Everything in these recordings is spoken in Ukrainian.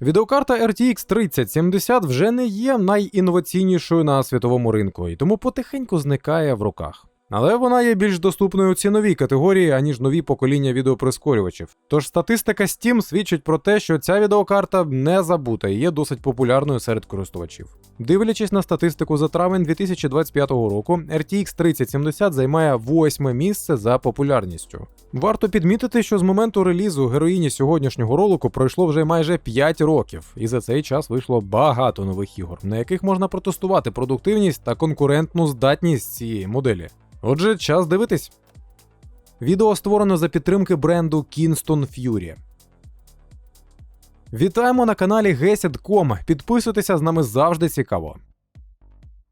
Відеокарта RTX 3070 вже не є найінноваційнішою на світовому ринку, і тому потихеньку зникає в руках. Але вона є більш доступною у ціновій категорії, аніж нові покоління відеоприскорювачів. Тож статистика Steam свідчить про те, що ця відеокарта не забута і є досить популярною серед користувачів. Дивлячись на статистику за травень 2025 року, RTX 3070 займає восьме місце за популярністю. Варто підмітити, що з моменту релізу героїні сьогоднішнього ролику пройшло вже майже 5 років, і за цей час вийшло багато нових ігор, на яких можна протестувати продуктивність та конкурентну здатність цієї моделі. Отже, час дивитись. Відео створено за підтримки бренду Kingston Fury. Вітаємо на каналі Gesed.com. Підписуйтеся з нами завжди цікаво.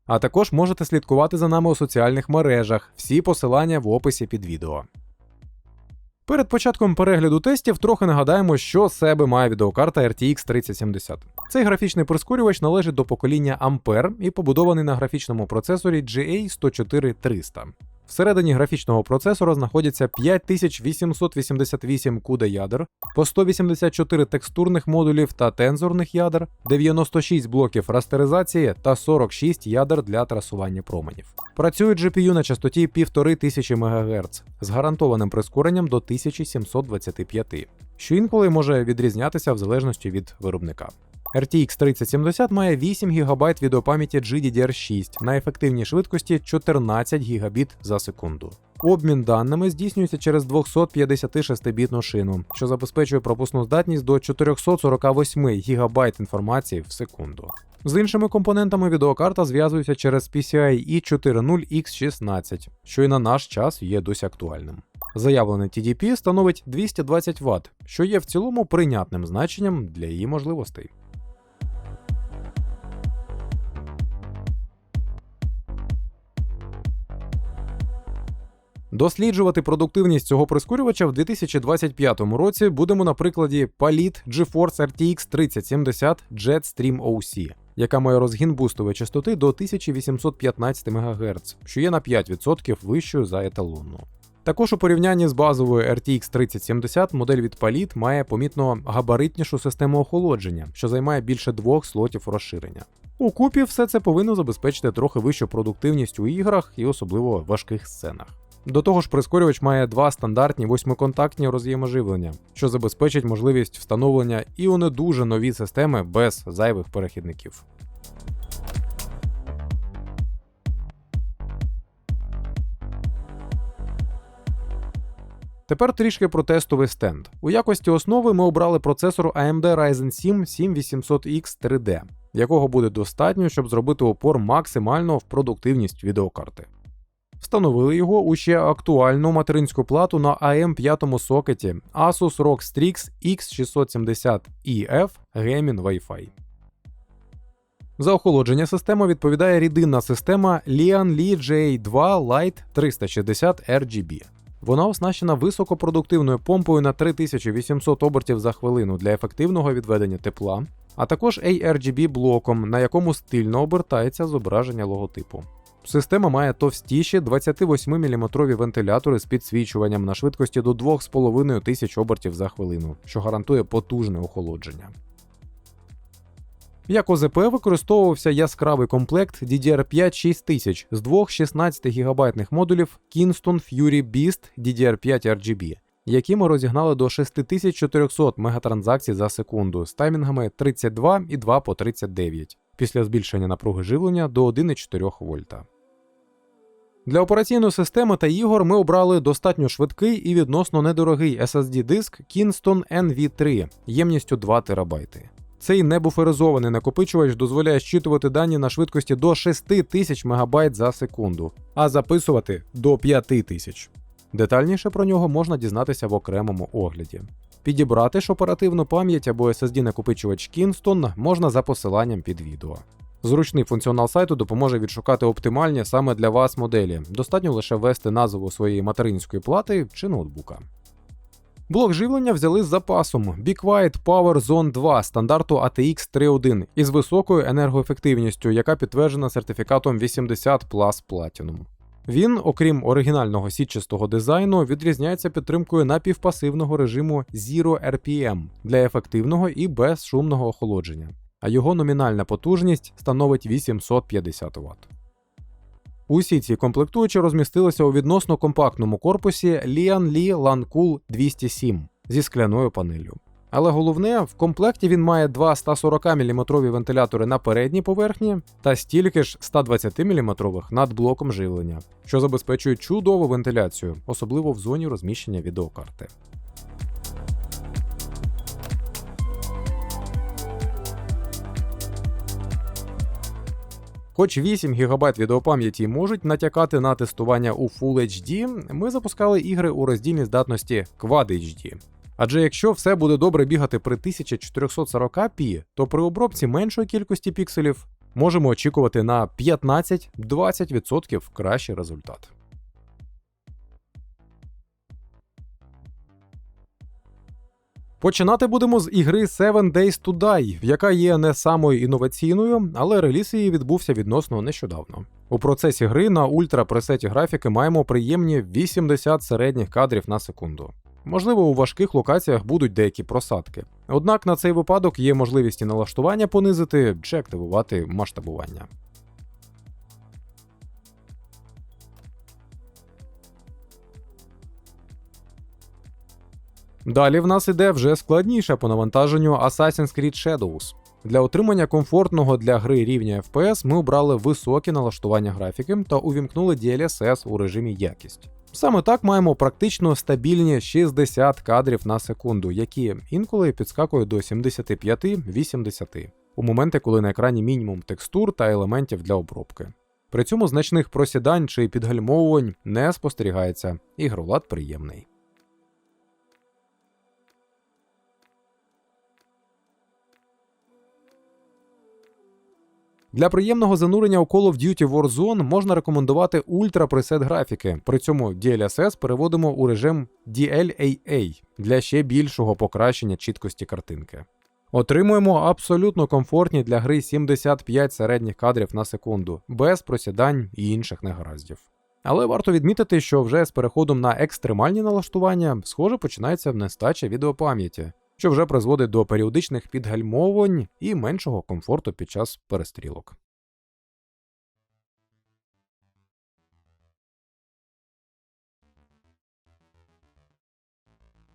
А також можете слідкувати за нами у соціальних мережах. Всі посилання в описі під відео. Перед початком перегляду тестів трохи нагадаємо, що себе має відеокарта RTX 3070. Цей графічний прискорювач належить до покоління Ampere і побудований на графічному процесорі GA104300. Всередині графічного процесора знаходяться 5888 CUDA ядер, по 184 текстурних модулів та тензорних ядер, 96 блоків растеризації та 46 ядер для трасування променів. Працює GPU на частоті 1500 МГц з гарантованим прискоренням до 1725, що інколи може відрізнятися в залежності від виробника. RTX 3070 має 8 ГБ відеопам'яті GDDR6 на ефективній швидкості 14 Гбіт за секунду. Обмін даними здійснюється через 256-бітну шину, що забезпечує пропускну здатність до 448 ГБ інформації в секунду. З іншими компонентами відеокарта зв'язується через PCIe 4.0X16, що і на наш час є досі актуальним. Заявлений TDP становить 220 Вт, що є в цілому прийнятним значенням для її можливостей. Досліджувати продуктивність цього прискорювача в 2025 році будемо на прикладі Palit GeForce RTX 3070 Jetstream OC, яка має розгін бустової частоти до 1815 МГц, що є на 5% вищою за еталонну. Також у порівнянні з базовою RTX 3070 модель від Palit має помітно габаритнішу систему охолодження, що займає більше двох слотів розширення. У купі все це повинно забезпечити трохи вищу продуктивність у іграх і особливо важких сценах. До того ж, прискорювач має два стандартні восьмиконтактні роз'єми живлення, що забезпечить можливість встановлення і у не дуже нові системи без зайвих перехідників. Тепер трішки про тестовий стенд. У якості основи ми обрали процесор AMD Ryzen 7 7800X 3D, якого буде достатньо, щоб зробити опор максимально в продуктивність відеокарти. Встановили його у ще актуальну материнську плату на AM5 сокеті Asus ROG Strix X670EF Gaming Wi-Fi. За охолодження системи відповідає рідинна система Lian Li J2 Lite 360 RGB. Вона оснащена високопродуктивною помпою на 3800 обертів за хвилину для ефективного відведення тепла, а також ARGB блоком, на якому стильно обертається зображення логотипу. Система має товстіші 28-мм вентилятори з підсвічуванням на швидкості до 2500 обертів за хвилину, що гарантує потужне охолодження. Як ОЗП використовувався яскравий комплект DDR5 6000 з двох 16 ГБ модулів Kingston Fury Beast DDR5 RGB, які ми розігнали до 6400 мегатранзакцій за секунду з таймінгами 32 і 2 по 39 після збільшення напруги живлення до 1,4 вольта. Для операційної системи та ігор ми обрали достатньо швидкий і відносно недорогий SSD-диск Kingston NV3 ємністю 2 ТБ. Цей небуферизований накопичувач дозволяє щитувати дані на швидкості до 6000 МБ за секунду, а записувати до 5000. Детальніше про нього можна дізнатися в окремому огляді. Підібрати ж оперативну пам'ять або SSD-накопичувач Kingston можна за посиланням під відео. Зручний функціонал сайту допоможе відшукати оптимальні саме для вас моделі. Достатньо лише ввести назву своєї материнської плати чи ноутбука. Блок живлення взяли з запасом Be Quiet Power Zone 2 стандарту ATX 3.1 із високою енергоефективністю, яка підтверджена сертифікатом 80 Plus Platinum. Він, окрім оригінального сітчастого дизайну, відрізняється підтримкою напівпасивного режиму Zero RPM для ефективного і безшумного охолодження, а його номінальна потужність становить 850 Вт. Усі ці комплектуючі розмістилися у відносно компактному корпусі Lian Li LanCool 207 зі скляною панеллю. Але головне, в комплекті він має два 140 мм вентилятори на передній поверхні та стільки ж 120 мм над блоком живлення, що забезпечують чудову вентиляцію, особливо в зоні розміщення відеокарти. Хоч 8 ГБ відеопам'яті можуть натякати на тестування у Full HD, ми запускали ігри у роздільній здатності Quad HD. Адже якщо все буде добре бігати при 1440p, то при обробці меншої кількості пікселів можемо очікувати на 15-20% кращий результат. Починати будемо з ігри Seven Days to Die, яка є не самою інноваційною, але реліз її відбувся відносно нещодавно. У процесі гри на ультра пресеті графіки маємо приємні 80 середніх кадрів на секунду. Можливо, у важких локаціях будуть деякі просадки. Однак на цей випадок є можливість і налаштування понизити чи активувати масштабування. Далі в нас іде вже складніше по навантаженню Assassin's Creed Shadows. Для отримання комфортного для гри рівня FPS ми обрали високі налаштування графіки та увімкнули DLSS у режимі якість. Саме так маємо практично стабільні 60 кадрів на секунду, які інколи підскакують до 75-80, у моменти, коли на екрані мінімум текстур та елементів для обробки. При цьому значних просідань чи підгальмовувань не спостерігається, і ігролад приємний. Для приємного занурення у Call of Duty Warzone можна рекомендувати ультра пресет графіки. При цьому DLSS переводимо у режим DLAA для ще більшого покращення чіткості картинки. Отримуємо абсолютно комфортні для гри 75 середніх кадрів на секунду, без просідань і інших негараздів. Але варто відмітити, що вже з переходом на екстремальні налаштування, схоже, починається нестача відеопам'яті що вже призводить до періодичних підгальмовувань і меншого комфорту під час перестрілок.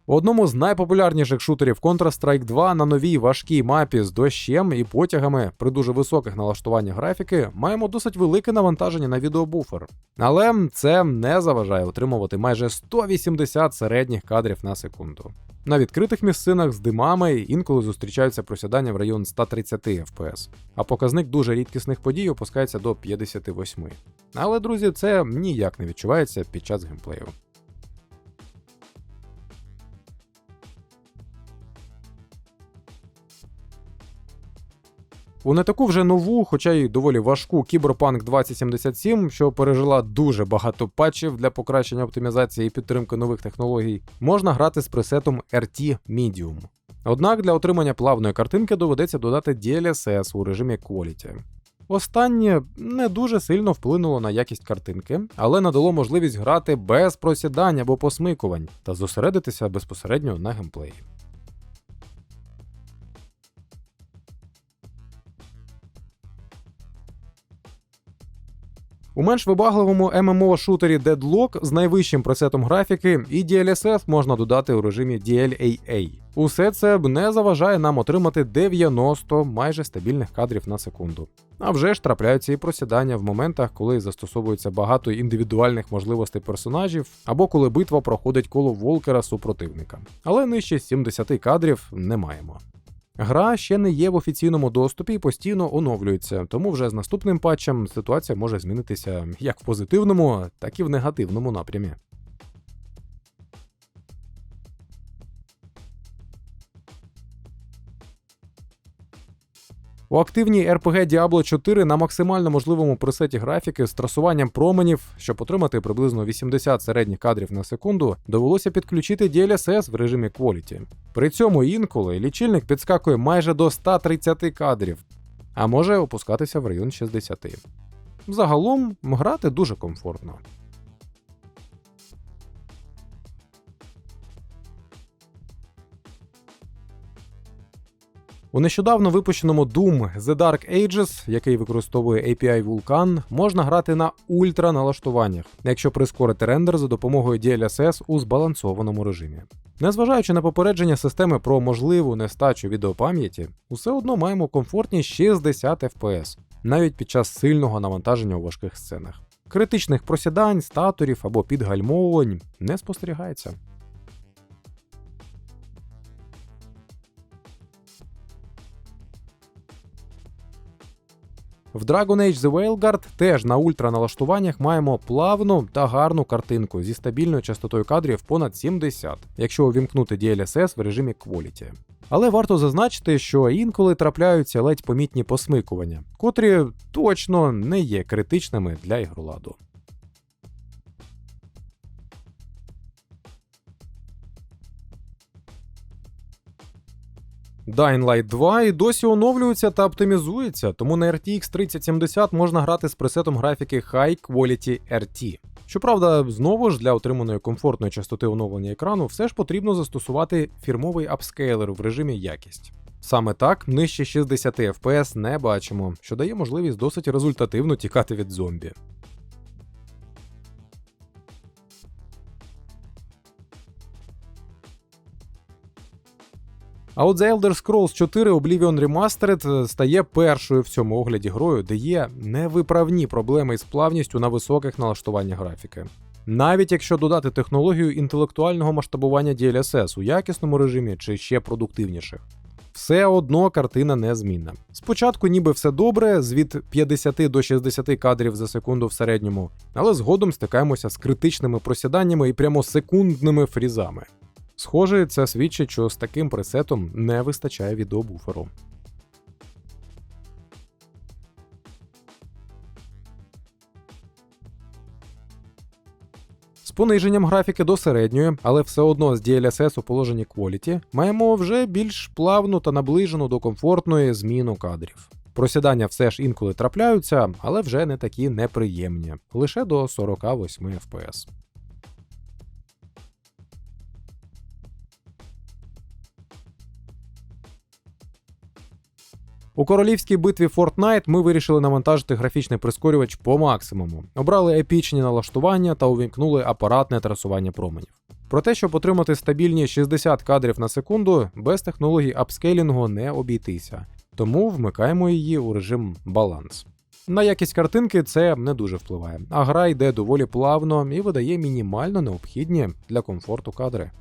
У одному з найпопулярніших шутерів Counter-Strike 2 на новій важкій мапі з дощем і потягами при дуже високих налаштуваннях графіки маємо досить велике навантаження на відеобуфер. Але це не заважає отримувати майже 180 середніх кадрів на секунду. На відкритих місцинах з димами інколи зустрічаються просідання в район 130 FPS, а показник дуже рідкісних подій опускається до 58. Але, друзі, це ніяк не відчувається під час геймплею. У не таку вже нову, хоча й доволі важку Cyberpunk 2077, що пережила дуже багато патчів для покращення оптимізації і підтримки нових технологій, можна грати з пресетом RT Medium. Однак для отримання плавної картинки доведеться додати DLSS у режимі Quality. Останнє не дуже сильно вплинуло на якість картинки, але надало можливість грати без просідань або посмикувань та зосередитися безпосередньо на геймплеї. У менш вибагливому ММО шутері Deadlock з найвищим пресетом графіки і DLSS можна додати у режимі DLAA. Усе це б не заважає нам отримати 90 майже стабільних кадрів на секунду. А вже ж трапляються і просідання в моментах, коли застосовується багато індивідуальних можливостей персонажів, або коли битва проходить коло волкера супротивника. Але нижче 70 кадрів не маємо. Гра ще не є в офіційному доступі і постійно оновлюється, тому вже з наступним патчем ситуація може змінитися як в позитивному, так і в негативному напрямі. У активній RPG Diablo 4 на максимально можливому пресеті графіки з трасуванням променів, щоб отримати приблизно 80 середніх кадрів на секунду, довелося підключити DLSS в режимі Quality. При цьому інколи лічильник підскакує майже до 130 кадрів, а може опускатися в район 60. Загалом грати дуже комфортно. У нещодавно випущеному Doom The Dark Ages, який використовує API Vulkan, можна грати на ультра налаштуваннях, якщо прискорити рендер за допомогою DLSS у збалансованому режимі. Незважаючи на попередження системи про можливу нестачу відеопам'яті, усе одно маємо комфортні 60 FPS, навіть під час сильного навантаження у важких сценах. Критичних просідань, статорів або підгальмовувань не спостерігається. В Dragon Age The Wailguard теж на ультраналаштуваннях маємо плавну та гарну картинку зі стабільною частотою кадрів понад 70, якщо увімкнути DLSS в режимі Quality. Але варто зазначити, що інколи трапляються ледь помітні посмикування, котрі точно не є критичними для ігроладу. Dying Light 2 і досі оновлюється та оптимізується, тому на RTX 3070 можна грати з пресетом графіки High Quality RT. Щоправда, знову ж для отриманої комфортної частоти оновлення екрану все ж потрібно застосувати фірмовий апскейлер в режимі якість. Саме так нижче 60 FPS не бачимо, що дає можливість досить результативно тікати від зомбі. А от The Elder Scrolls 4 Oblivion Remastered стає першою в цьому огляді грою, де є невиправні проблеми із плавністю на високих налаштуваннях графіки. Навіть якщо додати технологію інтелектуального масштабування DLSS у якісному режимі чи ще продуктивніших. Все одно картина незмінна. Спочатку ніби все добре, з від 50 до 60 кадрів за секунду в середньому, але згодом стикаємося з критичними просіданнями і прямо секундними фрізами. Схоже, це свідчить, що з таким пресетом не вистачає відеобуферу. З пониженням графіки до середньої, але все одно з DLSS у положенні Quality, маємо вже більш плавну та наближену до комфортної зміну кадрів. Просідання все ж інколи трапляються, але вже не такі неприємні, лише до 48 FPS. У королівській битві Fortnite ми вирішили навантажити графічний прискорювач по максимуму, обрали епічні налаштування та увімкнули апаратне трасування променів. Про те, щоб отримати стабільні 60 кадрів на секунду, без технологій апскейлінгу не обійтися, тому вмикаємо її у режим баланс. На якість картинки це не дуже впливає, а гра йде доволі плавно і видає мінімально необхідні для комфорту кадри.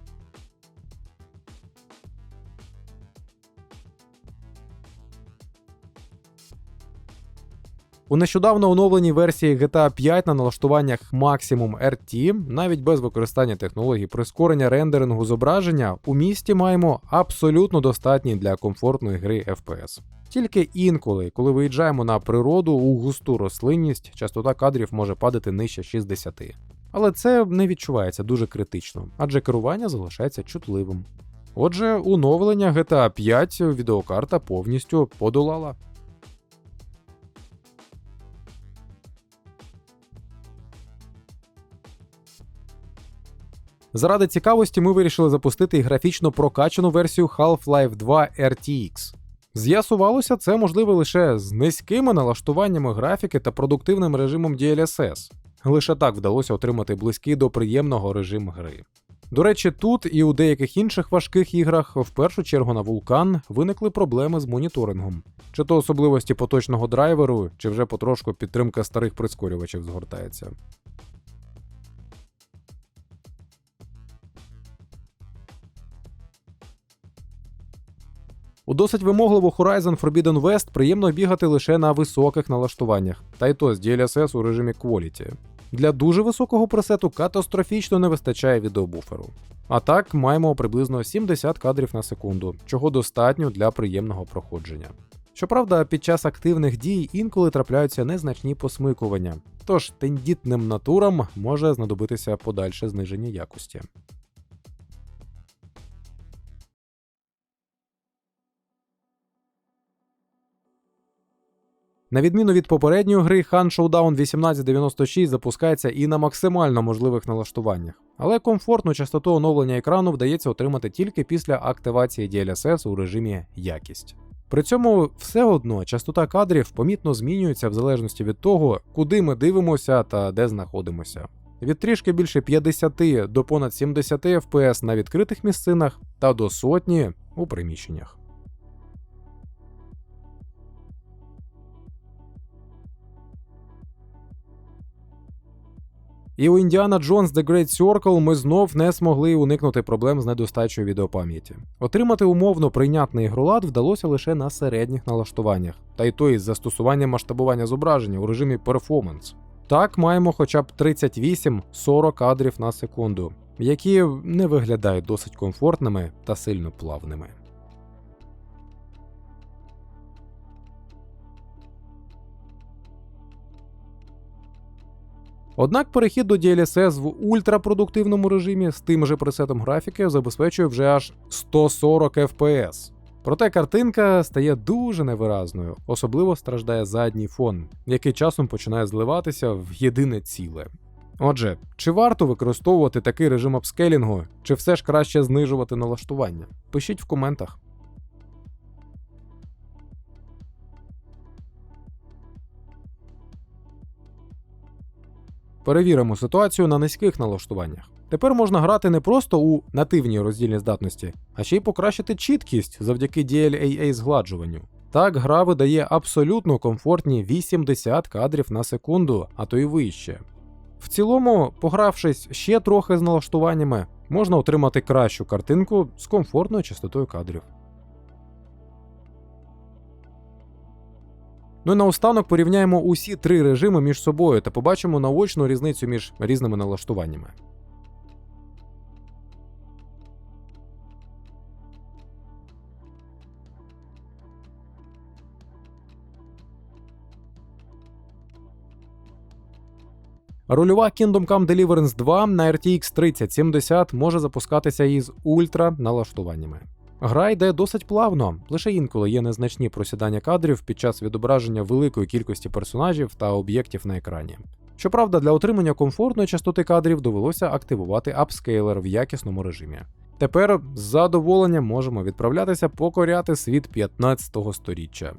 У нещодавно оновленій версії GTA 5 на налаштуваннях Maximum RT, навіть без використання технологій прискорення рендерингу зображення, у місті маємо абсолютно достатній для комфортної гри FPS. Тільки інколи, коли виїжджаємо на природу у густу рослинність, частота кадрів може падати нижче 60. Але це не відчувається дуже критично, адже керування залишається чутливим. Отже, оновлення GTA 5 відеокарта повністю подолала. Заради цікавості ми вирішили запустити і графічно прокачану версію Half-Life 2 RTX. З'ясувалося, це можливо лише з низькими налаштуваннями графіки та продуктивним режимом DLSS. Лише так вдалося отримати близький до приємного режим гри. До речі, тут і у деяких інших важких іграх, в першу чергу на вулкан, виникли проблеми з моніторингом, чи то особливості поточного драйверу, чи вже потрошку підтримка старих прискорювачів згортається. У досить вимогливу Horizon Forbidden West приємно бігати лише на високих налаштуваннях, та й то з DLSS у режимі Quality. Для дуже високого пресету катастрофічно не вистачає відеобуферу. А так маємо приблизно 70 кадрів на секунду, чого достатньо для приємного проходження. Щоправда, під час активних дій інколи трапляються незначні посмикування, тож тендітним натурам може знадобитися подальше зниження якості. На відміну від попередньої гри, Han Showdown 1896 запускається і на максимально можливих налаштуваннях, але комфортну частоту оновлення екрану вдається отримати тільки після активації DLSS у режимі якість. При цьому все одно частота кадрів помітно змінюється в залежності від того, куди ми дивимося та де знаходимося. Від трішки більше 50 до понад 70 FPS на відкритих місцинах та до сотні у приміщеннях. І у Indiana Jones The Great Circle ми знов не змогли уникнути проблем з недостачою відеопам'яті. Отримати умовно прийнятний ігролад вдалося лише на середніх налаштуваннях, та й то із застосуванням масштабування зображення у режимі Performance. Так маємо хоча б 38-40 кадрів на секунду, які не виглядають досить комфортними та сильно плавними. Однак перехід до DLSS в ультрапродуктивному режимі з тим же пресетом графіки забезпечує вже аж 140 FPS. Проте картинка стає дуже невиразною, особливо страждає задній фон, який часом починає зливатися в єдине ціле. Отже, чи варто використовувати такий режим апскейлінгу, чи все ж краще знижувати налаштування? Пишіть в коментах. Перевіримо ситуацію на низьких налаштуваннях. Тепер можна грати не просто у нативній роздільній здатності, а ще й покращити чіткість завдяки DLAA згладжуванню. Так, гра видає абсолютно комфортні 80 кадрів на секунду, а то й вище. В цілому, погравшись ще трохи з налаштуваннями, можна отримати кращу картинку з комфортною частотою кадрів. Ну і наостанок порівняємо усі три режими між собою та побачимо наочну різницю між різними налаштуваннями. Рульова Kingdom Come Deliverance 2 на RTX 3070 може запускатися із ультра налаштуваннями. Гра йде досить плавно, лише інколи є незначні просідання кадрів під час відображення великої кількості персонажів та об'єктів на екрані. Щоправда, для отримання комфортної частоти кадрів довелося активувати апскейлер в якісному режимі. Тепер з задоволенням можемо відправлятися покоряти світ 15 го сторіччя.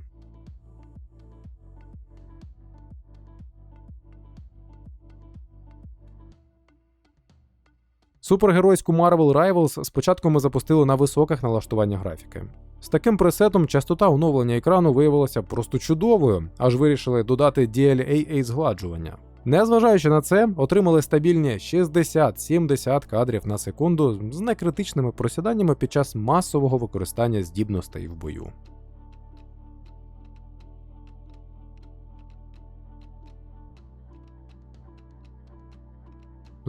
Супергеройську Marvel Rivals спочатку ми запустили на високих налаштуваннях графіки. З таким пресетом частота оновлення екрану виявилася просто чудовою, аж вирішили додати DLAA згладжування. Незважаючи на це, отримали стабільні 60-70 кадрів на секунду з некритичними просіданнями під час масового використання здібностей в бою.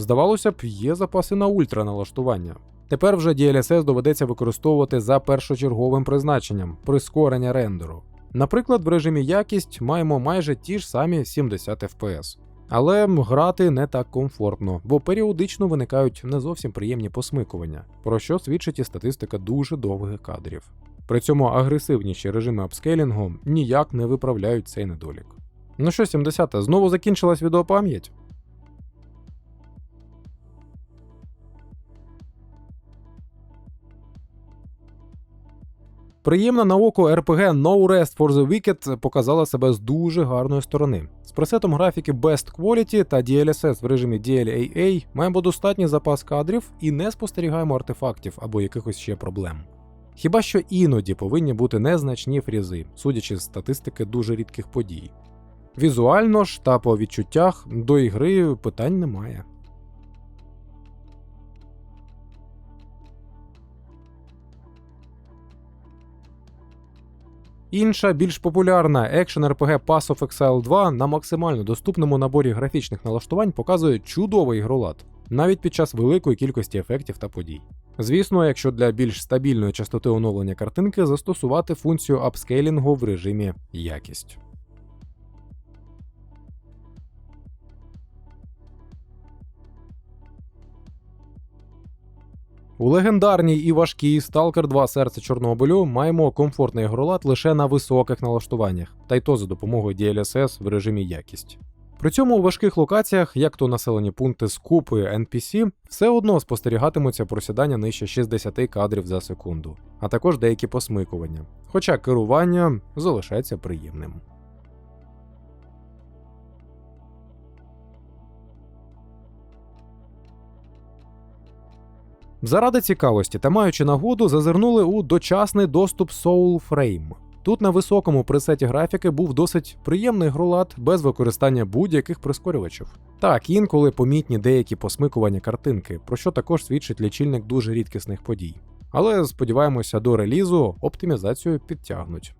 Здавалося б, є запаси на ультра налаштування. Тепер вже DLSS доведеться використовувати за першочерговим призначенням прискорення рендеру. Наприклад, в режимі якість маємо майже ті ж самі 70 FPS. Але грати не так комфортно, бо періодично виникають не зовсім приємні посмикування, про що свідчить і статистика дуже довгих кадрів. При цьому агресивніші режими апскейлінгу ніяк не виправляють цей недолік. Ну що, 70 знову закінчилась відеопам'ять? Приємна на око RPG No Rest for the Wicked показала себе з дуже гарної сторони. З пресетом графіки Best Quality та DLSS в режимі DLAA маємо достатній запас кадрів і не спостерігаємо артефактів або якихось ще проблем. Хіба що іноді повинні бути незначні фрізи, судячи з статистики дуже рідких подій. Візуально ж та по відчуттях до ігри питань немає. Інша, більш популярна екшен RPG Pass of Exile 2 на максимально доступному наборі графічних налаштувань показує чудовий ігролад, навіть під час великої кількості ефектів та подій. Звісно, якщо для більш стабільної частоти оновлення картинки застосувати функцію апскейлінгу в режимі якість. У легендарній і важкій Stalker 2 серце Чорнобилю маємо комфортний ігролад лише на високих налаштуваннях, та й то за допомогою DLSS в режимі якість. При цьому у важких локаціях, як то населені пункти з купою NPC, все одно спостерігатимуться просідання нижче 60 кадрів за секунду, а також деякі посмикування. Хоча керування залишається приємним. Заради цікавості та маючи нагоду, зазирнули у дочасний доступ Soul Frame. Тут на високому пресеті графіки був досить приємний гролад без використання будь-яких прискорювачів. Так, інколи помітні деякі посмикування картинки, про що також свідчить лічильник дуже рідкісних подій. Але сподіваємося, до релізу оптимізацію підтягнуть.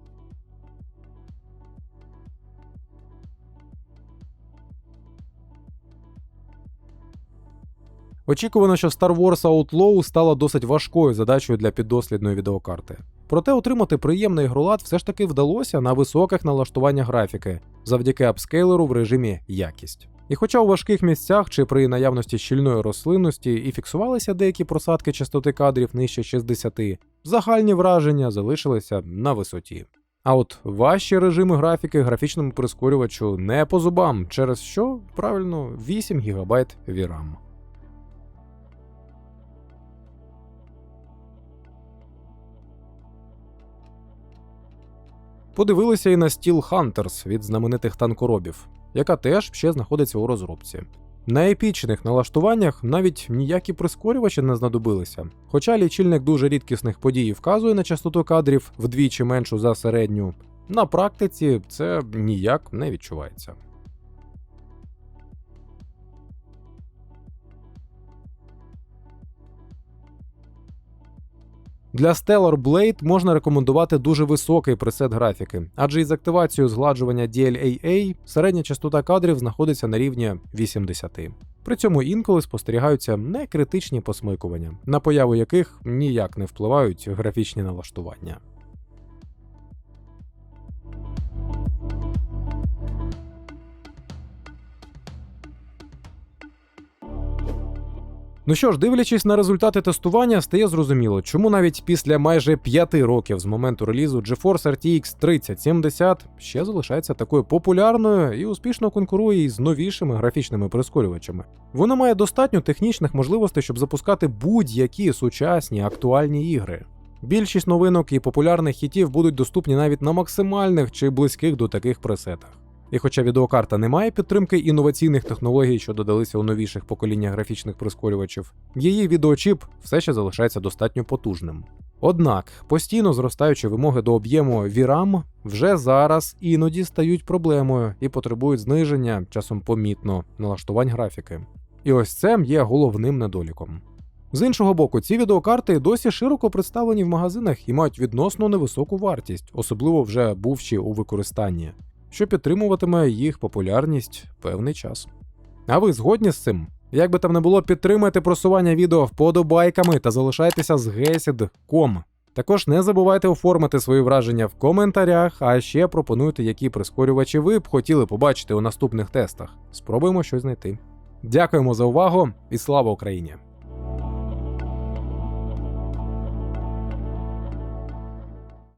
Очікувано, що Star Wars Outlaw стала досить важкою задачею для піддослідної відеокарти. Проте отримати приємний ігролад все ж таки вдалося на високих налаштуваннях графіки завдяки апскейлеру в режимі якість. І хоча у важких місцях чи при наявності щільної рослинності і фіксувалися деякі просадки частоти кадрів нижче 60, загальні враження залишилися на висоті. А от важчі режими графіки графічному прискорювачу не по зубам, через що правильно 8 ГБ VRAM. Подивилися і на Steel Hunters від знаменитих танкоробів, яка теж ще знаходиться у розробці. На епічних налаштуваннях навіть ніякі прискорювачі не знадобилися, хоча лічильник дуже рідкісних подій вказує на частоту кадрів вдвічі меншу за середню, на практиці це ніяк не відчувається. Для Stellar Blade можна рекомендувати дуже високий пресет графіки, адже із активацією згладжування DLAA середня частота кадрів знаходиться на рівні 80. При цьому інколи спостерігаються некритичні посмикування, на появу яких ніяк не впливають графічні налаштування. Ну що ж, дивлячись на результати тестування, стає зрозуміло, чому навіть після майже п'яти років з моменту релізу GeForce RTX 3070 ще залишається такою популярною і успішно конкурує із новішими графічними прискорювачами. Воно має достатньо технічних можливостей, щоб запускати будь-які сучасні актуальні ігри. Більшість новинок і популярних хітів будуть доступні навіть на максимальних чи близьких до таких пресетах. І хоча відеокарта не має підтримки інноваційних технологій, що додалися у новіших поколіннях графічних прискорювачів, її відеочіп все ще залишається достатньо потужним. Однак постійно зростаючі вимоги до об'єму VRAM вже зараз іноді стають проблемою і потребують зниження, часом помітно, налаштувань графіки. І ось це є головним недоліком. З іншого боку, ці відеокарти досі широко представлені в магазинах і мають відносно невисоку вартість, особливо вже бувші у використанні що підтримуватиме їх популярність певний час. А ви згодні з цим? Як би там не було, підтримайте просування відео вподобайками та залишайтеся з Gesid.com. Також не забувайте оформити свої враження в коментарях, а ще пропонуйте, які прискорювачі ви б хотіли побачити у наступних тестах. Спробуємо щось знайти. Дякуємо за увагу і слава Україні!